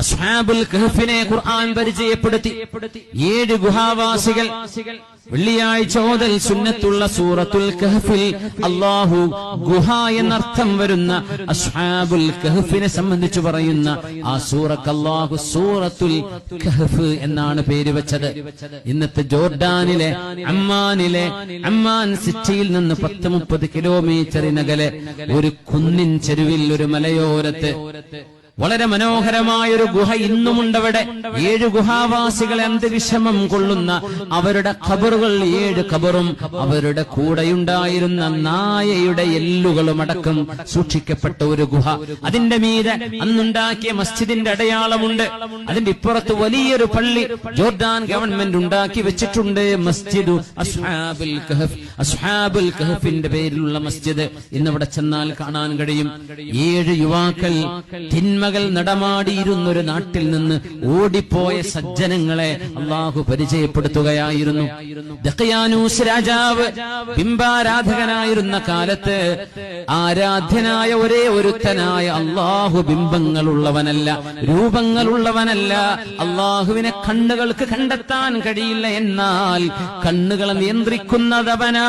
അസ്ഹാബുൽ കഹഫിനെ ഖുർആൻ പരിചയപ്പെടുത്തി. ഏഴ് ഗുഹാവാസികൾ. വെള്ളിയാഴ്ച ഓതൽ സുന്നത്തുള്ള സൂറത്തുൽ കഹഫിൽ അള്ളാഹു ഗുഹ എന്നർത്ഥം വരുന്ന അസ്ഹാബുൽ കഹഫിനെ സംബന്ധിച്ച് പറയുന്ന ആ സൂറക്ക് അള്ളാഹു സൂറത്തുൽ കഹഫ് എന്നാണ് പേര് വെച്ചത്. ഇന്നത്തെ ജോർഡാനിലെ അമ്മാനിലെ അമ്മാൻ സിറ്റിയിൽ നിന്ന് പത്ത് മുപ്പത് കിലോമീറ്ററിനകലെ ഒരു കുന്നിൻ ചെരുവിൽ ഒരു മലയോരത്ത് വളരെ മനോഹരമായ ഒരു ഗുഹ ഇന്നുമുണ്ടവിടെ. ഏഴ് ഗുഹാവാസികളെ അന്തവിഷമം കൊള്ളുന്ന അവരുടെ ഖബറുകൾ ഏഴ് ഖബറും അവരുടെ കൂടെയുണ്ടായിരുന്ന നായയുടെ എല്ലുകളും അടക്കം സൂക്ഷിക്കപ്പെട്ട ഒരു ഗുഹ. അതിന്റെ മീതെ അന്നുണ്ടാക്കിയ മസ്ജിദിന്റെ അടയാളമുണ്ട്. അതിന്റെ ഇപ്പുറത്ത് വലിയൊരു പള്ളി ജോർദാൻ ഗവൺമെന്റ് ഉണ്ടാക്കി വെച്ചിട്ടുണ്ട്. മസ്ജിദു അസ്ഹാബിൽ അസ്ഹാബുൽ കഹഫിന്റെ പേരിലുള്ള മസ്ജിദ് ഇന്നവിടെ ചെന്നാൽ കാണാൻ കഴിയും. ഏഴ് യുവാക്കൾ തിന്മകൾ നടമാടിയിരുന്നൊരു നാട്ടിൽ നിന്ന് ഓടിപ്പോയ സജ്ജനങ്ങളെ അള്ളാഹു പരിചയപ്പെടുത്തുകയായിരുന്നു. ദഖയാനൂസ് രാജാവ് ബിംബാരാധകനായിരുന്ന കാലത്ത് ആരാധ്യനായ ഒരേ ഒരുത്തനായ അള്ളാഹു ബിംബങ്ങളുള്ളവനല്ല രൂപങ്ങളുള്ളവനല്ല. അള്ളാഹുവിനെ കണ്ണുകൾക്ക് കണ്ടെത്താൻ കഴിയില്ല. എന്നാൽ കണ്ണുകളെ നിയന്ത്രിക്കുന്നതവനാണ്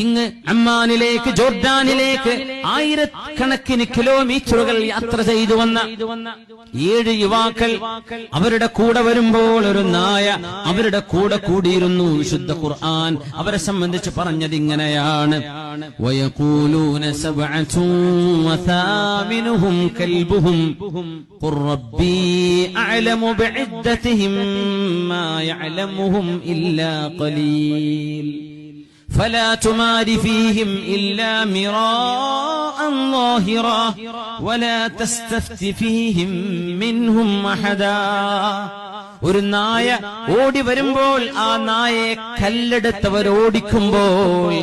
ഇങ്ങ് അമ്മാനിലേക്ക് ജോർദാനിലേക്ക് ആയിരക്കണക്കിന് കിലോമീറ്ററുകൾ യാത്ര ചെയ്തു വന്ന ഏഴ് യുവാക്കൾ അവരുടെ കൂടെ വരുമ്പോൾ ഒരു നായ അവരുടെ കൂടെ കൂടിയിരുന്നു വിശുദ്ധ ഖുർആൻ അവരെ സംബന്ധിച്ച് പറഞ്ഞത് ഇങ്ങനെയാണ് ويقولون سبعة وثامنهم كلبهم قل ربي أعلم بعدتهم ما يعلمهم إلا قليل فلا تمار فيهم إلا مراء ظاهرا ولا تستفت فيهم منهم أحدا ഒരു നായ ഓടി വരുമ്പോൾ ആ നായയെ കല്ലെടുത്തവർ ഓടിക്കുമ്പോൾ